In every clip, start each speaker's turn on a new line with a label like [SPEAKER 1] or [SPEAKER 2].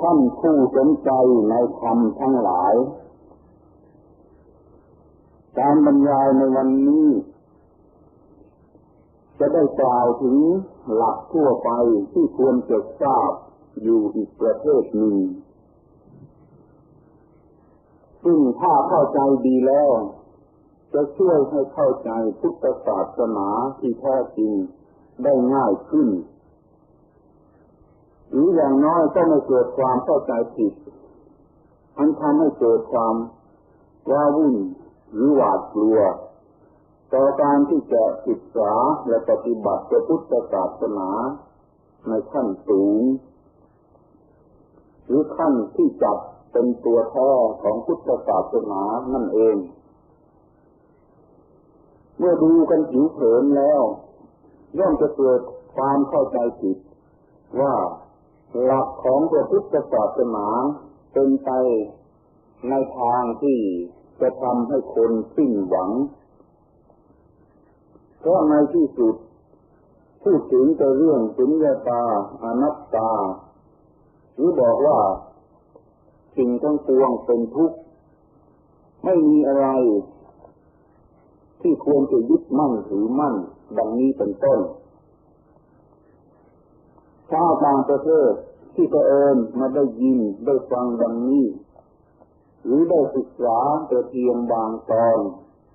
[SPEAKER 1] ท่านผู้สนใจในธรรมทั้งหลาย การบรรยายในวันนี้ จะได้กล่าวถึงหลักทั่วไปที่ควรจะทราบอยู่อีกประเภทหนึ่งซึ่งถ้าเข้าใจดีแล้ว จะช่วยให้เข้าใจพุทธศาสนาที่แท้จริงได้ง่ายขึ้น หรืออย่างน้อยก็ไม่เกิดความเข้าใจผิดอันทำให้เกิดความว้าวุ่นหรือหวาดกลัว ต่อการที่จะศึกษาและปฏิบัติพระพุทธศาสนาในขั้นสูง หรือขั้นที่จับเป็นตัวแท้ของพุทธศาสนานั่นเอง เมื่อดูกันผิวเผินแล้ว ย่อมจะเกิดความเข้าใจผิดว่า หลักของพระพุทธศาสนาเป็นไปในทางที่จะทำให้คนสิ้นหวัง เพราะในที่สุดพูดถึงแต่เรื่องสุญญตาอนัตตา หรือบอกว่าสิ่งทั้งปวงเป็นทุกข์ ไม่มีอะไร ที่ควรจะยึดมั่นถือมั่น ดังนี้เป็นต้น ชาวต่างประเทศที่ตัวเองมาได้ยินได้ฟังดังนี้ หรือได้ศึกษาแต่เพียงบางตอน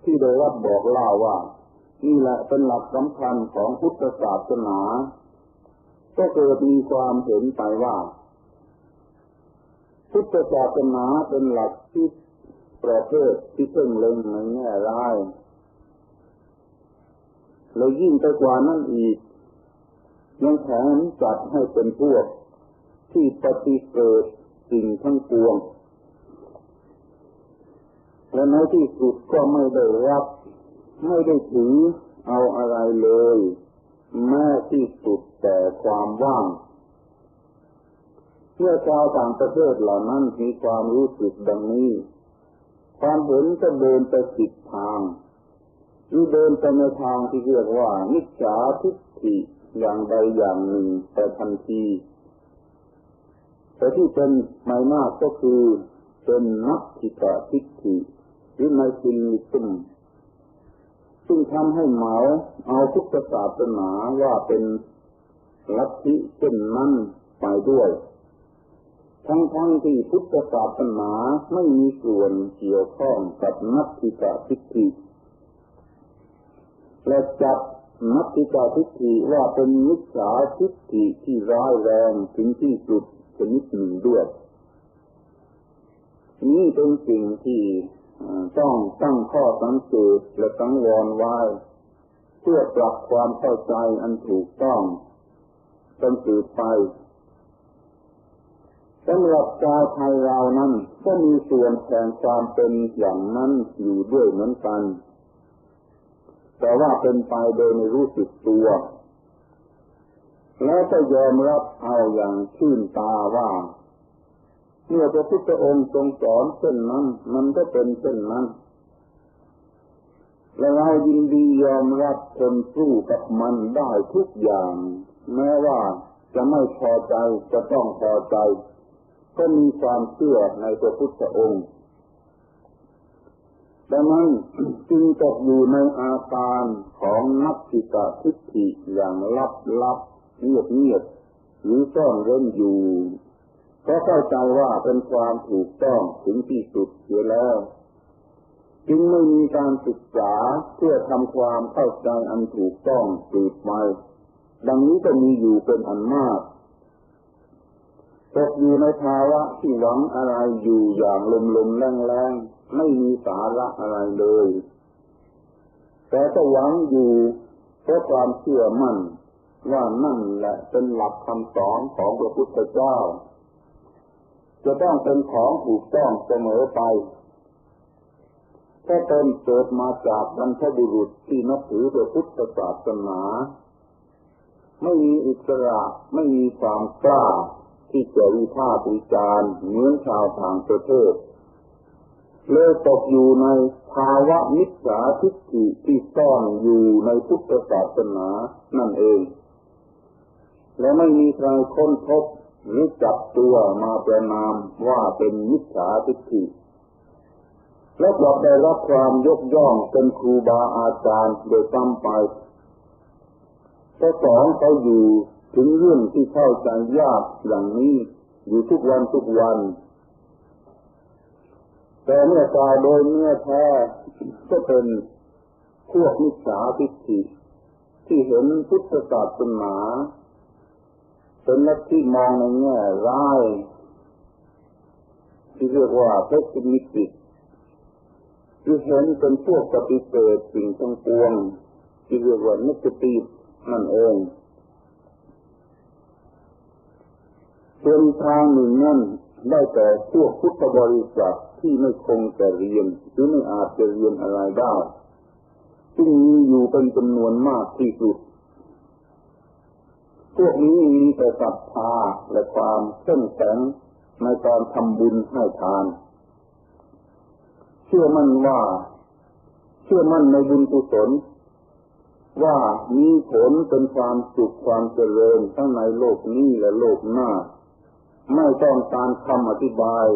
[SPEAKER 1] ที่ได้รับบอกเล่าว่า นี่แหละเป็นหลักสำคัญของพุทธศาสนา ก็เกิดมีความเห็นไปว่า พุทธศาสนาเป็นหลักที่ประเภทที่เพ่งเล็งในแง่ร้ายแล้วยิ่งไปกว่านั้นอีก ยังแถมจัดให้เป็นพวก ที่ปฏิเสธสิ่งทั้งปวง และในที่สุดก็ไม่ได้รับ ไม่ได้ถือเอาอะไรเลย แม้ที่สุดแต่ความว่างเมื่อชาวต่างประเทศเหล่านั้นมีความรู้สึกดังนี้ ความเห็นจะเดินไปผิดทางหรือเดินไปในทางที่เรียกว่านิจฉาทิฏฐิ อย่างใดอย่างหนึ่งไปทันทีแต่ที่เป็นไม่มากก็คือเป็นนักทิกาทิฏฐิหรือในซินนิซึมซึ่งทำให้เหมาเอาพุทธศาสนาว่าเป็นลัทธิเช่นนั้นไปด้วย ทั้งทั้งที่พุทธศาสนาไม่มีส่วนเกี่ยวข้องกับนักทิกาทิฏฐิและจับ นักทิกาทิฏฐิว่าเป็นมิจฉาทิฏฐิที่ร้ายแรงถึงที่สุดชนิดหนึ่งด้วยนี่เป็นสิ่งที่ต้องตั้งข้อสังเกตและสังวรไว้เพื่อปรับความเข้าใจอันถูกต้องต้งสืบไปสำหรับชาวไทยเรานั้นก็มีส่วนแทนความเป็นอย่างนั้นอยู่ด้วยเหมือนกัน แต่ว่าเป็นไปโดยไม่รู้สึกตัว แล้วก็ยอมรับเอาอย่างชื่นตาว่าเมื่อพระพุทธองค์ทรงสอนเช่นนั้น มันก็เป็นเช่นนั้น และเรายินดียอมรับทนสู้กับมันได้ทุกอย่าง แม้ว่าจะไม่พอใจจะต้องพอใจ ก็มีความเชื่อในพระพุทธองค์ ดังนั้นจึงตกอยู่ในอาการของนักสิกาทิฏฐิอย่างลับลับเงียบเงียบหรือซ่อนเร้นอยู่เพราะเข้าใจว่าเป็นความถูกต้องถึงที่สุดเสียแล้ว จึงไม่มีการศึกษาเพื่อทำความเข้าใจอันถูกต้องสืบไปดังนี้ก็มีอยู่เป็นอันมากตกอยู่ในภาวะที่หวังอะไรอยู่อย่างลมๆแรงๆ ไม่มีสาระอะไรเลย แต่ก็หวังอยู่เพราะความเชื่อมั่นว่านั่นแหละเป็นหลักคำสอนของพระพุทธเจ้า จะต้องเป็นของถูกต้องเสมอไปถ้าตนเกิดมาจากบรรพบุรุษที่นับถือพระพุทธศาสนา ไม่มีอิสระไม่มีความกล้าที่จะวิพากษ์วิจารณ์เหมือนชาวต่างประเทศ เลยตกอยู่ในภาวะมิจฉาทิฏฐิที่ซ่อนอยู่ในพุทธศาสนานั่นเอง และไม่มีใครค้นพบหรือจับตัวมาประนามว่าเป็นมิจฉาทิฏฐิและกลับได้รับความยกย่องเป็นครูบาอาจารย์โดยซ้ำไปแต่สองเขาอยู่ถึงเรื่องที่เข้าใจยากอย่างนี้ อยู่ทุกวันทุกวัน แต่เมื่อกายโดยเมื่อแท้ก็เป็นพวกมิจฉาทิฏฐิที่เห็นพุทธศาสนาเป็นลัทธิมองในแง่ร้าย ที่เรียกว่าเพสซิมิติกที่เห็นเป็นพวกปฏิเสธสิ่งทั้งปวง ที่เรียกว่านิกตีนั่นเองส่วนทางหนึ่งนั่นได้แต่พวกพุทธบริษัท ที่ไม่คงจะเรียนหรือไม่อาจจะเรียนอะไรได้ซึ่งมีอยู่เป็นจำนวนมากที่สุด พวกนี้มีแต่ศรัทธาและความเข้มแข็งในการทำบุญให้ทาน เชื่อมั่นว่า เชื่อมั่นในบุญกุศลว่ามีผลเป็นความสุขความเจริญทั้งในโลกนี้และโลกหน้า ไม่ต้องการคำอธิบาย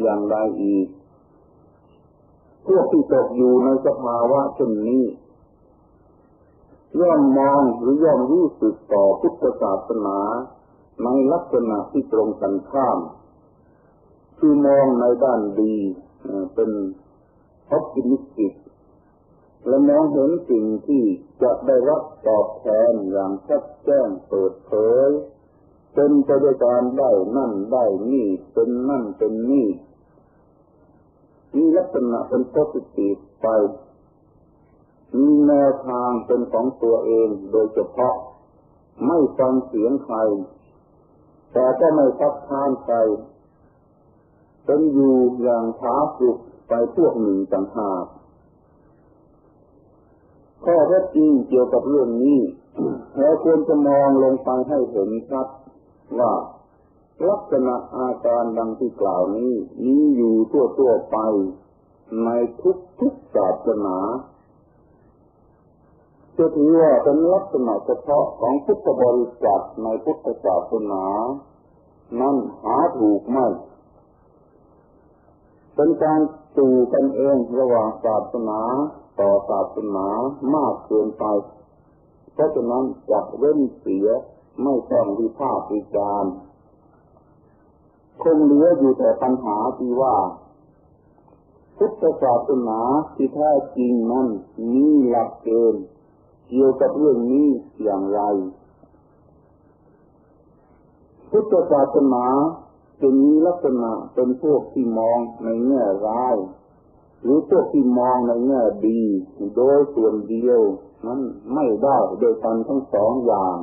[SPEAKER 1] อย่างใดอีก พวกที่ตกอยู่ในสภาวะเช่นนี้ย่อมมองหรือย่อมรู้สึกต่อพุทธศาสนาในลักษณะที่ตรงกันข้าม คือมองในด้านดีเป็นออปติมิสติกและมองเห็นสิ่งที่จะได้รับตอบแทนอย่างชัดแจ้งเปิดเผย เป็นไปด้วยการได้นั่นได้นี่เป็นนั่นเป็นนี่มีลักษณะเป็นโพสิทีฟไปมีแนวทางเป็นของตัวเองโดยเฉพาะ ไม่ฟังเสียงใคร แต่ก็ไม่ทักทานใครเป็นอยู่อย่างท้าสุกไปพวกหนึ่งต่างหากข้อเท็จจริงเกี่ยวกับเรื่องนี้เราควรจะมองลงไปให้เห็นชัด ว่าลักษณะอาการดังที่กล่าวนี้มีอยู่ทั่วตัวไป ในทุกทุกศาสนาจะถือว่าเป็นลักษณะเฉพาะของพุทธบริษัทในพุทธศาสนา นั่นหาถูกไม่เป็นการสู่กันเองระหว่างศาสนาต่อศาสนามากเกินไป เพราะฉะนั้นจับเว้นเสีย ไม่ต้องวิพากษ์วิจารณ์คงเหลืออยู่แต่ปัญหาที่ว่า พุทธศาสนาที่แท้จริงนั้นมีหลักเกณฑ์เกี่ยวกับเรื่องนี้อย่างไร พุทธศาสนาจะมีลักษณะเป็นพวกที่มองในแง่ร้าย หรือพวกที่มองในแง่ดี โดยส่วนเดียวนั้นไม่ได้โดยกันทั้งสองอย่าง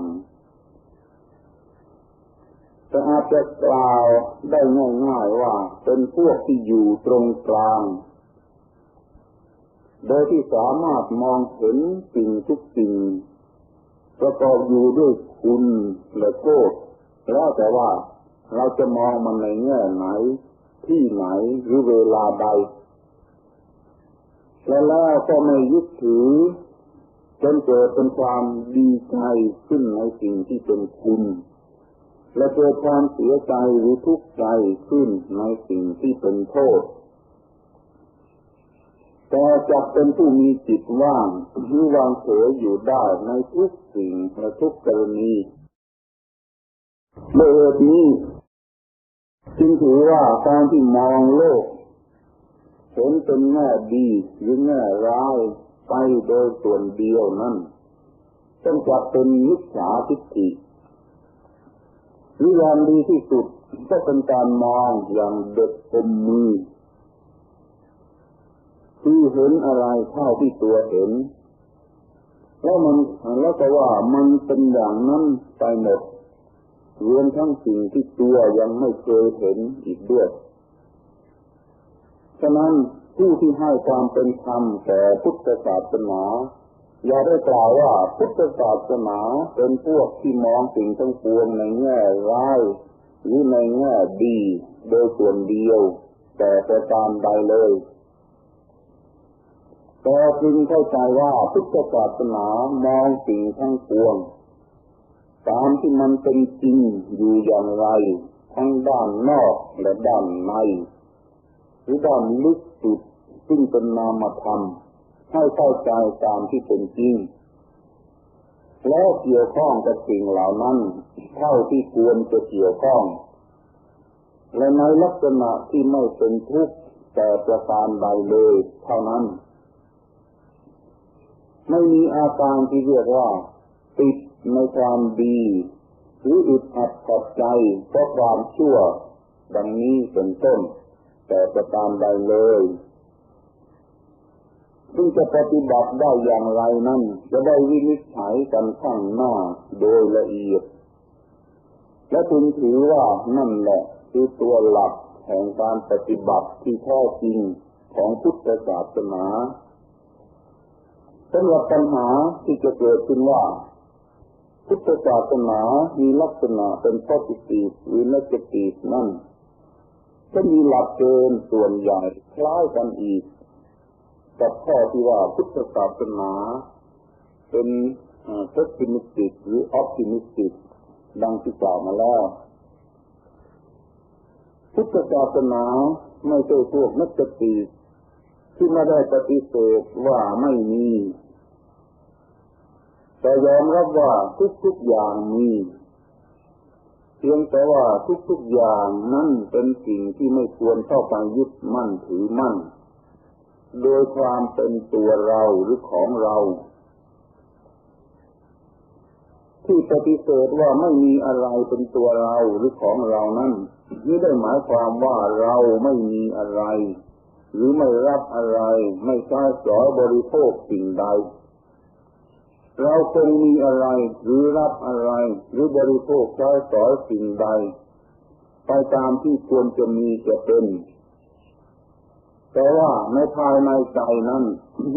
[SPEAKER 1] แต่อาจจะกล่าวได้ง่ายๆว่าเป็นพวกที่อยู่ตรงกลาง โดยที่สามารถมองเห็นสิ่งทุกสิ่งประกอบอยู่ด้วยคุณและโทษแล้วแต่ว่าเราจะมองมันในแง่ไหน ที่ไหนหรือเวลาใด และแล้วก็ไม่ยึดถือจนเกิดเป็นความดีใจขึ้นในสิ่งที่เป็นคุณ และเกิดความเสียใจหรือทุกข์ใจขึ้นในสิ่งที่เป็นโทษ แต่จะเป็นผู้มีจิตว่างหรือวางเฉยอยู่ได้ในทุกสิ่งและทุกกรณีโดยเหตุนี้จึงถือว่าการที่มองโลกเห็นเป็นแง่ดีหรือแง่ร้ายไปโดยส่วนเดียวนั้นต้องจับเป็นมิจฉาทิฏฐิ วิญญาณดีที่สุดก็เป็นการมองอย่างเด็ดคมมือคือเห็นอะไรเท่าที่ตัวเห็น แล้วมันแล้วก็ว่ามันเป็นอย่างนั้นไปหมดรวมทั้งสิ่งที่ตัวยังไม่เคยเห็นอีกด้วย ฉะนั้นผู้ที่ให้ความเป็นธรรมแก่พุทธศาสนา อย่าได้กล่าวว่าพุทธศาสนาเป็นพวกที่มองสิ่งทั้งปวงในแง่ร้ายหรือในแง่ดีโดยส่วนเดียว แต่ประการใดเลยแต่จึงเข้าใจว่าพุทธศาสนามองสิ่งทั้งปวง ตามที่มันเป็นจริงอยู่อย่างไร ทั้งด้านนอกและด้านในหรือด้านลึกสุดซึ่งเป็นนามธรรม ให้เข้าใจตามที่เป็นจริง แล้วเกี่ยวข้องกับสิ่งเหล่านั้นเท่าที่ควรจะเกี่ยวข้อง และในลักษณะที่ไม่เป็นทุกข์แต่ประการใดเลยเท่านั้น ไม่มีอาการที่เรียกว่า ติดในความดี หรืออึดอัดกับใจเพราะความชั่ว ดังนี้เป็นต้น แต่ประการใดเลย ซึ่งจะปฏิบัติได้อย่างไรนั้น จะได้วินิจฉัยกันข้างหน้าโดยละเอียด และคุณถือว่านั่นแหละคือตัวหลักแห่งการปฏิบัติที่แท้จริงของพุทธศาสนาสำหรับปัญหาที่จะเกิดขึ้นว่า พุทธศาสนามีลักษณะเป็น positive หรือ negative นั่นก็มีหลักเกณฑ์ส่วนใหญ่คล้ายกันอีก กับข้อที่ว่าพุทธศาสนา เป็นเทคนิคหรือออปติมิสติกดังที่กล่าวมาแล้ว พุทธศาสนาไม่ใช่พวกนักติที่ไม่ได้ปฏิเสธว่าไม่มี แต่ยอมรับว่าทุกๆอย่างมีเพียงแต่ว่าทุกๆอย่างนั้นเป็นสิ่งที่ไม่ควรเข้าไปยึดมั่นถือมั่น โดยความเป็นตัวเราหรือของเรา ที่ปฏิเสธว่าไม่มีอะไรเป็นตัวเราหรือของเรานั้นนี่ได้หมายความว่าเราไม่มีอะไร หรือไม่รับอะไร ไม่ใช้สอยบริโภคสิ่งใด เราคงมีอะไรหรือรับอะไร หรือบริโภคใช้สอยสิ่งใด ไปตามที่ควรจะมีจะเป็น แต่ว่าในภายในใจนั้น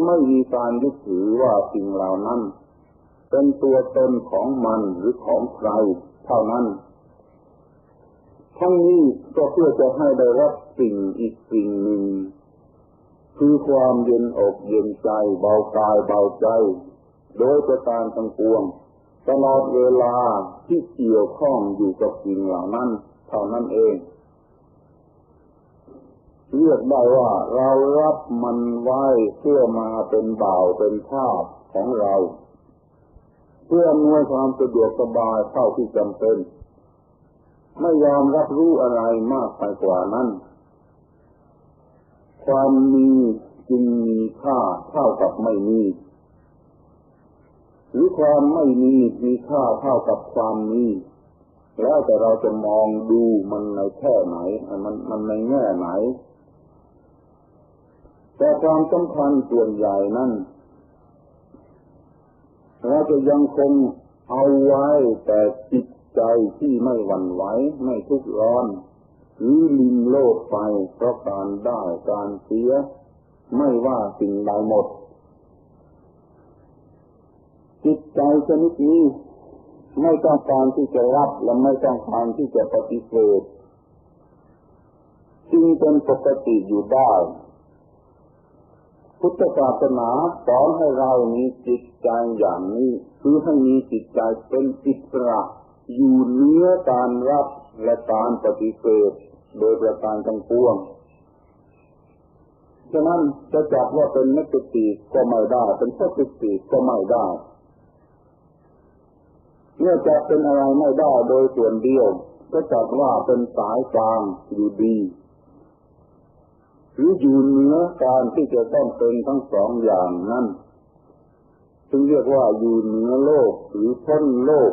[SPEAKER 1] ไม่มีการยึดถือว่าสิ่งเหล่านั้น เป็นตัวตนของมันหรือของใครเท่านั้น ทั้งนี้ก็เพื่อจะให้ได้รับสิ่งอีกสิ่งหนึ่ง คือความเย็นอกเย็นใจ เบากายเบาใจ โดยประการทั้งปวงตลอดเวลาที่เกี่ยวข้องอยู่กับสิ่งเหล่านั้นเท่านั้นเอง เรียกได้ว่าเรารับมันไว้เพื่อมาเป็นบ่าวเป็นทาสของเรา เพื่อมวยความสะดวกสบายเท่าที่จำเป็น ไม่ยอมรับรู้อะไรมากไปกว่านั้น ความมีจึงมีค่าเท่ากับไม่มีหรือความไม่มีมีค่าเท่ากับความมีแล้วแต่เราจะมองดูมันในแค่ไหนมันมันในแง่ไหน แต่ความสำคัญส่วนใหญ่นั้นเราจะยังคงเอาไว้แต่จิตใจที่ไม่หวั่นไหวไม่ทุกข์ร้อนหรือลิมโลดไปเพราะการได้การเสีย ไม่ว่าสิ่งใดหมด จิตใจชนิดนี้ไม่ต้องการที่จะรับและไม่ต้องการที่จะปฏิเสธจึงเป็นปกติอยู่ได้ พุทธศาสนาสอนให้เรามีจิตใจอย่างนี้คือให้มีจิตใจเป็นอิสระอยู่เนื้อการรับและการปฏิเสธโดยประการทั้งปวงฉะนั้นจะจับว่าเป็นนักติก็ไม่ได้ เป็นพติติก็ไม่ได้เมื่อจะเป็นอะไรไม่ได้โดยส่วนเดียว ก็จับว่าเป็นสายกลางอยู่ดี รืออยู่เหนือการที่จะต้องเป็นทั้งสองอย่างนั้นจึงเรียกว่าอยู่เหนือโลกหรือพ้นโลก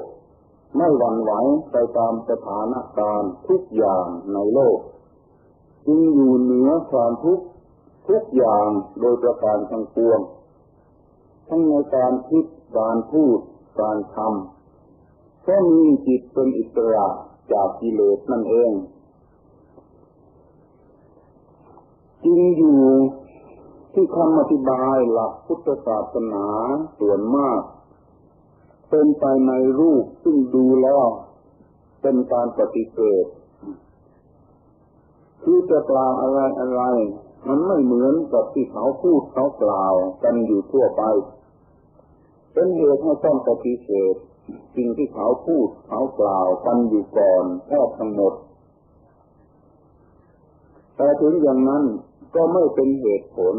[SPEAKER 1] ไม่หวั่นไหวไปตามสถานการณ์ทุกอย่างในโลก จึงอยู่เหนือความทุกทุกอย่างโดยประการทั้งปวง ทั้งในการคิดการพูดการทำเพราะมีจิตเป็นอิสระจากกิเลสนั่นเอง จึงอยู่ที่คำอธิบายหลักพุทธศาสนาส่วนมาก เป็นไปในรูปซึ่งดูแล้วเป็นการปฏิเสธคือจะกล่าวอะไรอะไร มันไม่เหมือนกับที่เขาพูดเขากล่าวกันอยู่ทั่วไป เป็นเหตุให้ต้องปฏิเสธสิ่งที่เขาพูดเขากล่าวกันอยู่ก่อนแทบทั้งหมดแต่ถึงอย่างนั้น ก็ไม่เป็นเหตุผล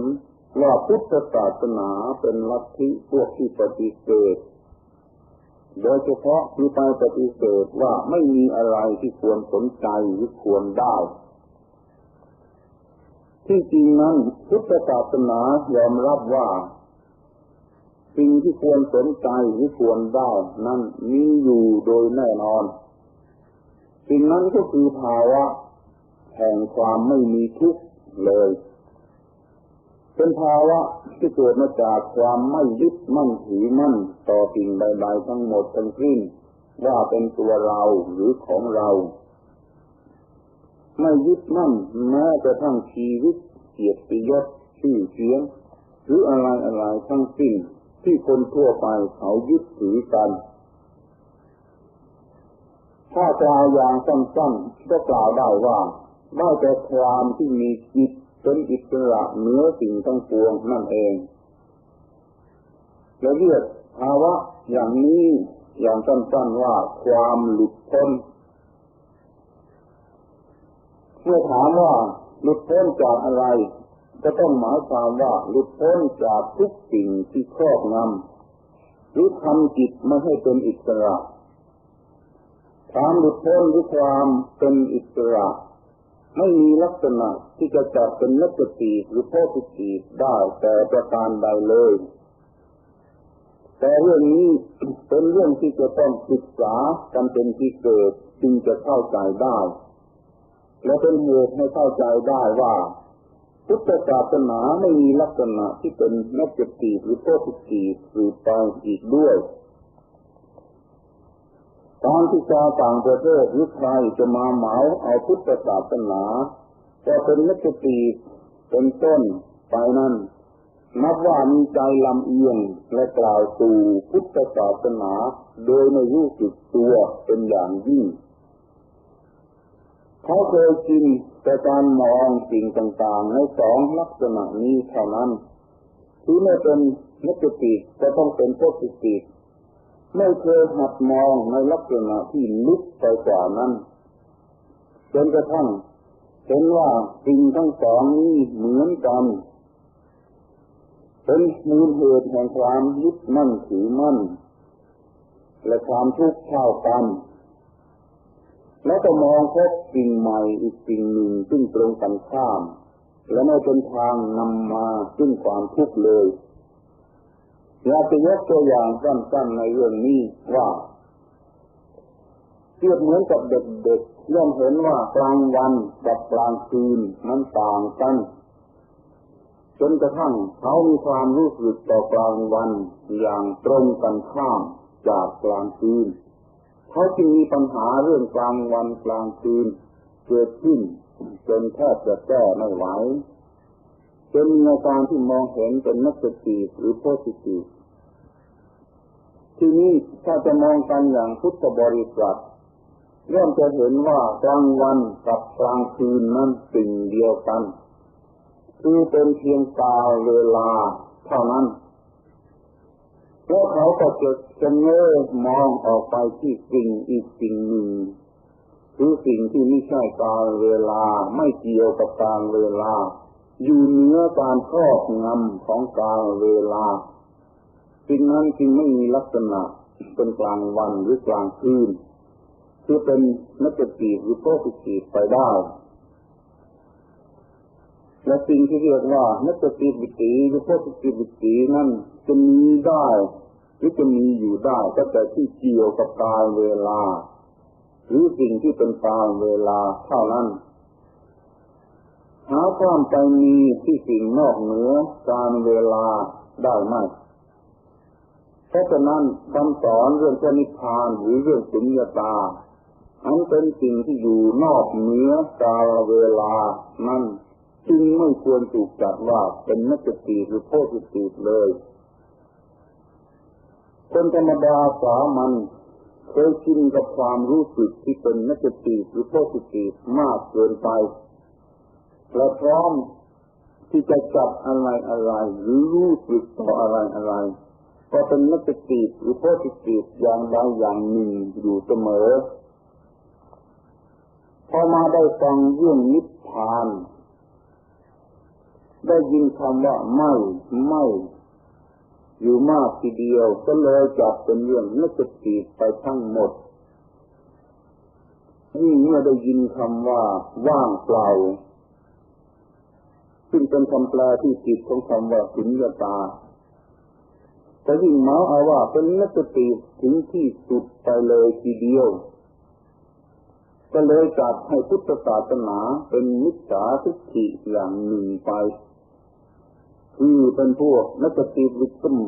[SPEAKER 1] ว่าพุทธศาสนาเป็นลัทธิพวกที่ปฏิเสธ โดยเฉพาะคือไปปฏิเสธว่าไม่มีอะไรที่ควรสนใจหรือควรได้ ที่จริงนั้นพุทธศาสนายอมรับว่าสิ่งที่ควรสนใจหรือควรได้นั้นมีอยู่โดยแน่นอน สิ่งนั้นก็คือภาวะแห่งความไม่มีทุกข์ เลย เป็นภาวะที่เกิดมาจากความไม่ยึดมั่นถือมั่นต่อสิ่งใดๆทั้งหมดทั้งสิ้นว่าเป็นตัวเราหรือของเรา ไม่ยึดมั่นแม้กระทั่งชีวิตเกียรติยศชื่อเสียง หรืออะไรอะไรทั้งสิ้นที่คนทั่วไปเขายึดถือกัน ถ้ากล่าวอย่างสั้นๆก็กล่าวได้ว่า ได้แต่ความที่มีจิตเป็นอิสระเหนือสิ่งทั้งปวงนั่นเองและเรียกภาวะอย่างนี้อย่างสั้นๆว่าความหลุดพ้นเมื่อถามว่าหลุดพ้นจากอะไร ก็ต้องหมายความว่าหลุดพ้นจากทุกสิ่งที่ครอบงำหรือทำจิตไม่ให้เป็นอิสระความหลุดพ้นหรือความเป็นอิสระ ไม่มีลักษณะที่จะจัดเป็นนักตีหรือโพสิตีได้แต่ประการใดเลย แต่เรื่องนี้เป็นเรื่องที่จะต้องศึกษากันเป็นที่เกิดจึงจะเข้าใจได้ และเป็นเหตุให้เข้าใจได้ว่าพุทธศาสนาไม่มีลักษณะที่เป็นนักตีหรือโพสิตีหรือไปอีกด้วย การที่ชาวต่างประเทศหรือใครจะมาเหมาเอาพุทธศาสนาจะเป็นนักตีเป็นต้นไปนั้นนับว่ามีใจลำเอียงและกล่าวสู่พุทธศาสนาโดยไม่รู้สึกตัวเป็นอย่างยิ่ง เขาเคยกินแต่การมองสิ่งต่างๆ ในสองลักษณะนี้เท่านั้นคือไม่เป็นนักติก็ต้องเป็นพสิที ไม่เคยหัดมองในลักษณะที่ลึกไปกว่านั้นจนกระทั่งเห็นว่าสิ่งทั้งสองนี้เหมือนกัน เป็นมูลเหตุแห่งความยึดมั่นถือมั่น และความทุกข์เท่ากัน แล้วก็มองพบสิ่งใหม่อีกสิ่งหนึ่งซึ่งตรงกันข้าม และไม่เป็นทางนำมาซึ่งความทุกข์เลย อยาจะยกตัวอย่างสั้นๆในเรื่องนี้ว่าเทียบเหมือนกับเด็กๆย่อมเห็นว่ากลางวันกับกลางคืนมันต่างกันจนกระทั่งเขามีความรู้สึกต่อกลางวันอย่างตรงกันข้ามจากกลางคืนเขาจึงมีปัญหาเรื่องกลางวันกลางคืนเกิดขึ้นจนแทบจะแก้ไม่ไหวจนมีอาการที่มองเห็นเป็นนักสติหรือโพสิทีฟ ทีนี้ถ้าจะมองกันอย่างพุทธบริษัทเริ่มจะเห็นว่ากลางวันกับกลางคืนนั้นสิ่งเดียวกัน คือเป็นเพียงกาลเวลาเท่านั้นแล้วเขาก็จะจะเงยมองออกไปที่สิ่งอีกสิ่งหนึ่งคือสิ่งที่ไม่ใช่การเวลาไม่เกี่ยวกับการเวลา อยู่เหนือการครอบงำของการเวลา สิ่งนั้นจึงไม่มีลักษณะเป็นกลางวันหรือกลางคืนคือเป็นนักตีหรือโพสิทีไปได้ และสิ่งที่เรียกว่านักติวิตีหรือโพสิทีวิตีนั้นจะมีได้หรือจะมีอยู่ได้ก็แต่ที่เกี่ยวกับการเวลา หรือสิ่งที่เป็นการเวลาเท่านั้นหาความไปมีที่สิ่งนอกเหนือการเวลาได้ไหม เพราะฉะนั้นคำสอนเรื่องพระนิพพานหรือเรื่องสุญญตาอันเป็นสิ่งที่อยู่นอกเหนือกาลเวลานั้นจึงไม่ควรถูกจัดว่าเป็นนักติหรือโพสิทีเลย คนธรรมดาสามัญเคยชินกับความรู้สึกที่เป็นนักติหรือโพสิทีมากเกินไปและพร้อมที่จะจับอะไรอะไรหรือรู้สึกต่ออะไรอะไร ก็เป็นนักติตหรือโพสิทีฟอย่างใดอย่างหนึ่งอยู่เสมอ พอมาได้ฟังเรื่องนิพพาน ได้ยินคำว่าไม่ไม่อยู่มากทีเดียวก็เลยจับเป็นเรื่องนักติตไปทั้งหมดนี่เมื่อได้ยินคำว่า ว่างเปล่าซึ่งเป็นคำแปลที่ผิดของคำว่าสุญญตา แต่ยิ่งเมาเอาว่าเป็นนักติถึงที่สุดไปเลยทีเดียว ก็เลยจัดให้พุทธศาสนาเป็นมิจฉาทิฏฐิอย่างหนึ่งไป คือเป็นพวกนักติวิสม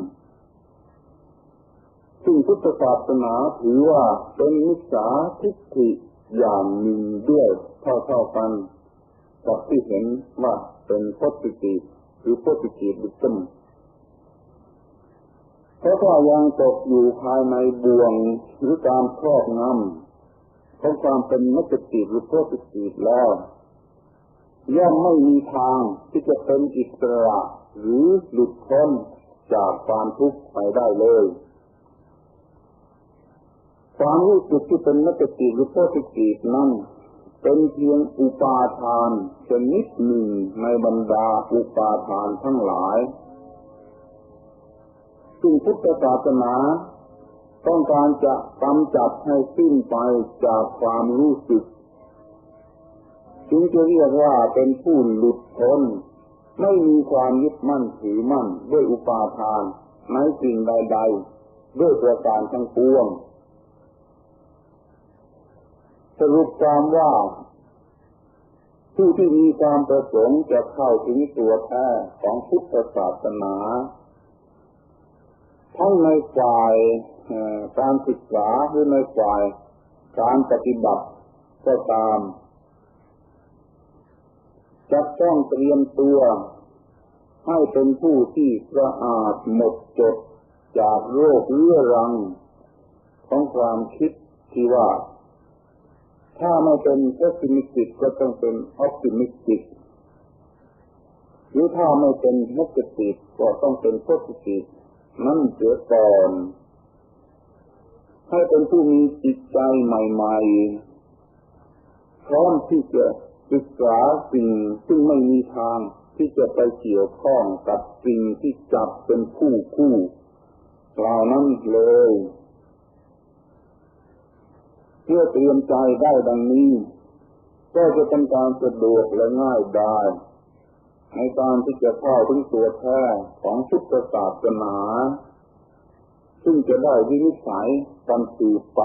[SPEAKER 1] ซึ่งพุทธศาสนาถือว่าเป็นมิจฉาทิฏฐิอย่างหนึ่งด้วยเท่าๆกันกับที่เห็นว่าเป็นโพสิทีฟหรือโพสิทีฟวิสม เพราะถ้ายังตกอยู่ภายในบ่วงหรือการครอบงำของความเป็นนักจิตหรือโพสิทีฟแล้วย่อมไม่มีทางที่จะเป็นอิสระหรือหลุดพ้นจากความทุกข์ไปได้เลย ความรู้สึกที่เป็นนักจิหรือโพสิทีฟนั้นเป็นเพียงอุปาทานชนิดหนึ่งในบรรดาอุปาทานทั้งหลาย ซึ่งพุทธศาสนา ต้องการจะกำจัดให้สิ้นไปจากความรู้สึกจึงจะเรียกว่าเป็นผู้หลุดพ้นไม่มีความยึดมั่นถือมั่น ด้วยอุปาทานในสิ่งใดๆ ด้วยประการทั้งปวง สรุปความว่า ผู้ที่มีความประสงค์จะเข้าถึงตัวแท้ของพุทธศาสนา ทั้งในฝ่ายการศึกษาหรือในฝ่ายการปฏิบัติก็ตามจะต้องเตรียมตัว ให้เป็นผู้ที่สะอาดหมดจดจากโรคเรื้อรัง ของความคิดที่ว่า ถ้าไม่เป็นเพสซิมิสติกก็ต้องเป็นออปติมิสติกหรือถ้าไม่เป็นเนกาทีฟก็ต้องเป็นโพซิทีฟ นั่นเสียก่อน ให้เป็นผู้มีจิตใจใหม่ๆ พร้อมที่จะศึกษาสิ่งซึ่งไม่มีทางที่จะไปเกี่ยวข้องกับสิ่งที่จับเป็นคู่คู่เหล่านั้นเลยเพื่อเตรียมใจได้ดังนี้ ก็จะเป็นการสะดวกและง่ายได้ ในการที่จะเข้าถึงตัวแท้ของพุทธศาสนา ซึ่งจะได้วินิจฉัยกันสืบไป